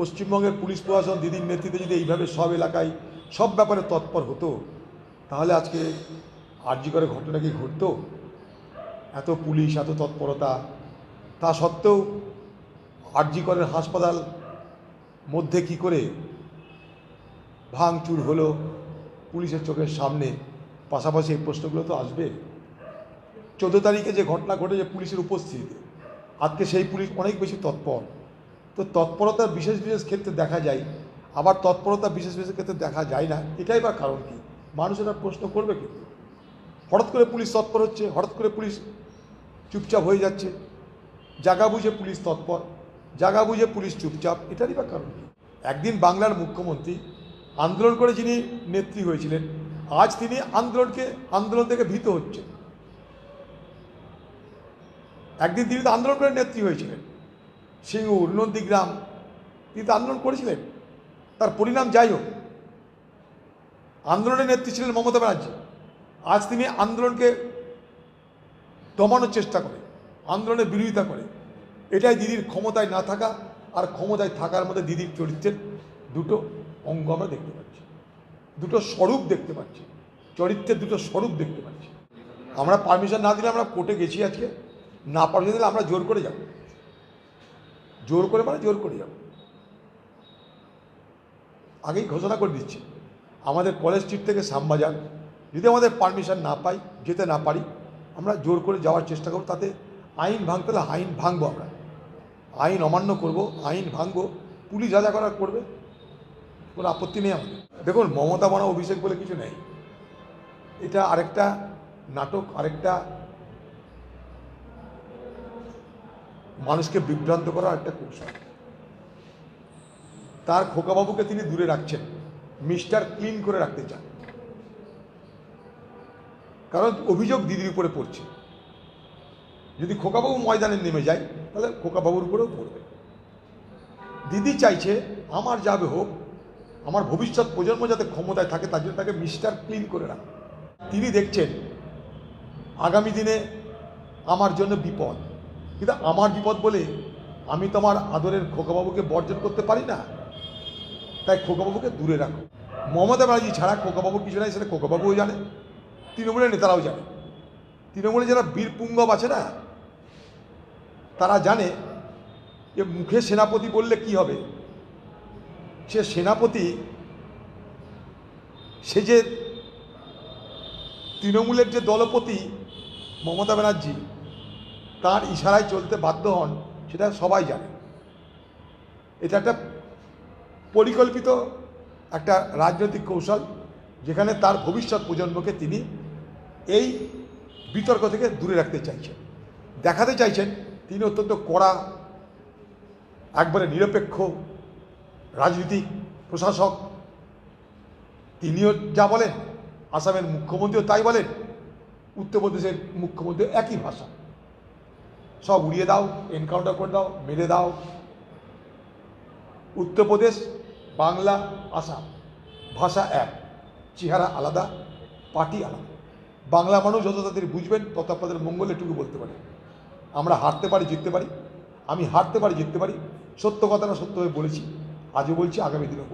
পশ্চিমবঙ্গের পুলিশ প্রশাসন দিদির নেতৃত্বে যদি এইভাবে সব এলাকায় সব ব্যাপারে তৎপর হতো, তাহলে আজকে করে ঘটনা কি ঘটতো? এত পুলিশ, এত তৎপরতা। তা সত্ত্বেও করের হাসপাতাল মধ্যে কি করে ভাঙচুর হলো পুলিশের চোখের সামনে? পাশাপাশি এই প্রশ্নগুলো তো আসবে। চোদ্দ তারিখে যে ঘটনা ঘটেছে, পুলিশের উপস্থিতিতে, আজকে সেই পুলিশ অনেক বেশি তৎপর। তো তৎপরতা বিশেষ বিশেষ ক্ষেত্রে দেখা যায়। আবার তৎপরতা বিশেষ বিশেষ ক্ষেত্রে দেখা যায় না। এটাই বা কারণ কি? মানুষ এটা প্রশ্ন করবে কিন্তু হঠাৎ করে পুলিশ তৎপর হচ্ছে, হঠাৎ করে পুলিশ চুপচাপ হয়ে যাচ্ছে। জাগা বুঝে পুলিশ তৎপর, জাগা বুঝে পুলিশ চুপচাপ, এটারই বা কারণ কি? একদিন বাংলার মুখ্যমন্ত্রী আন্দোলন করে যিনি নেত্রী হয়েছিলেন, আজ তিনি আন্দোলনকে, আন্দোলন থেকে ভীত হচ্ছেন। একদিন তিনি তো আন্দোলন করে নেত্রী হয়েছিলেন। সিঙ্গুর নন্দীগ্রাম তিনি তো আন্দোলন করেছিলেন। তার পরিণাম যাই হোক, আন্দোলনের নেত্রী ছিলেন মমতা ব্যানার্জি। আজ তিনি আন্দোলনকে দমানোর চেষ্টা করে, আন্দোলনের বিরোধিতা করে। এটাই দিদির ক্ষমতায় না থাকা আর ক্ষমতায় থাকার মধ্যে দিদির চরিত্রের দুটো অঙ্গ আমরা দেখতে পাচ্ছি। দুটো স্বরূপ দেখতে পাচ্ছি। চরিত্রের দুটো স্বরূপ দেখতে পাচ্ছি। আমরা পারমিশন না দিলে আমরা কোর্টে গেছি আজকে। না পারমিশন দিলে আমরা জোর করে যাব। জোর করে মানে জোর করে যাব আগেই ঘোষণা করে দিচ্ছি, আমাদের কলেজ স্ট্রিট থেকে শ্যামবাজার, যদি আমাদের পারমিশন না পাই, যেতে না পারি, আমরা জোর করে যাওয়ার চেষ্টা করব, তাতে আইন ভাঙতে হলে আইন ভাঙবো আমরা। আইন অমান্য করব, আইন ভাঙবো, পুলিশ যা যা করার করবে, কোনো আপত্তি নেই আমাদের। দেখুন, মমতা বানা অভিষেক বলে কিছু নেই। এটা আরেকটা নাটক, আরেকটা মানুষকে বিভ্রান্ত করার একটা কৌশল। তার খোকাবাবুকে তিনি দূরে রাখছেন, মিস্টার ক্লিন করে রাখতে চান। কারণ অভিযোগ দিদির উপরে পড়ছে। যদি খোকাবাবু ময়দানে নেমে যায়, তাহলে খোকাবাবুর উপরেও পড়বে। দিদি চাইছে, আমার যাবে হোক, আমার ভবিষ্যৎ প্রজন্ম যাতে ক্ষমতায় থাকে, তার জন্য তাকে মিস্টার ক্লিন করে রাখ তিনি দেখছেন, আগামী দিনে আমার জন্য বিপদ। কিন্তু আমার বিপদ বলে আমি তোমার আদরের খোকাবাবুকে বর্জন করতে পারি না। তাই খোকাবাবুকে দূরে রাখো। মমতা ব্যানার্জি ছাড়া খোকাবাবুর কিছু নাই, সেটা খোকাবাবুও জানে, তৃণমূলের নেতারাও জানে। তৃণমূলে যারা বীর পুঙ্গব আছে না, তারা জানে যে মুখে সেনাপতি বললে কি হবে? সে সেনাপতি, সে যে তৃণমূলের যে দলপতি মমতা ব্যানার্জি তার ইশারায় চলতে বাধ্য হন, সেটা সবাই জানে। এটা একটা পরিকল্পিত একটা রাজনৈতিক কৌশল, যেখানে তার ভবিষ্যৎ প্রজন্মকে তিনি এই বিতর্ক থেকে দূরে রাখতে চাইছেন। দেখাতে চাইছেন তিনি অত্যন্ত কড়া, একবারে নিরপেক্ষ রাজনীতিক প্রশাসক। তিনিও যা বলেন, আসামের মুখ্যমন্ত্রীও তাই বলেন, উত্তরপ্রদেশের মুখ্যমন্ত্রী একই ভাষা। সব উড়িয়ে দাও এনকাউন্টার করে দাও, মেরে দাও। উত্তরপ্রদেশ বাংলা, আসাম। ভাষা এক, চেহারা আলাদা, পার্টি আলাদা। বাংলা মানুষ যত তাদের বুঝবেন, তত আপনাদের মঙ্গল এটুকু বলতে পারি। আমরা হারতে পারি, জিততে পারি। আমি হারতে পারি, জিততে পারি। সত্য কথাটা সত্য হয়ে বলেছি, আজও বলছি, আগামী দিনেও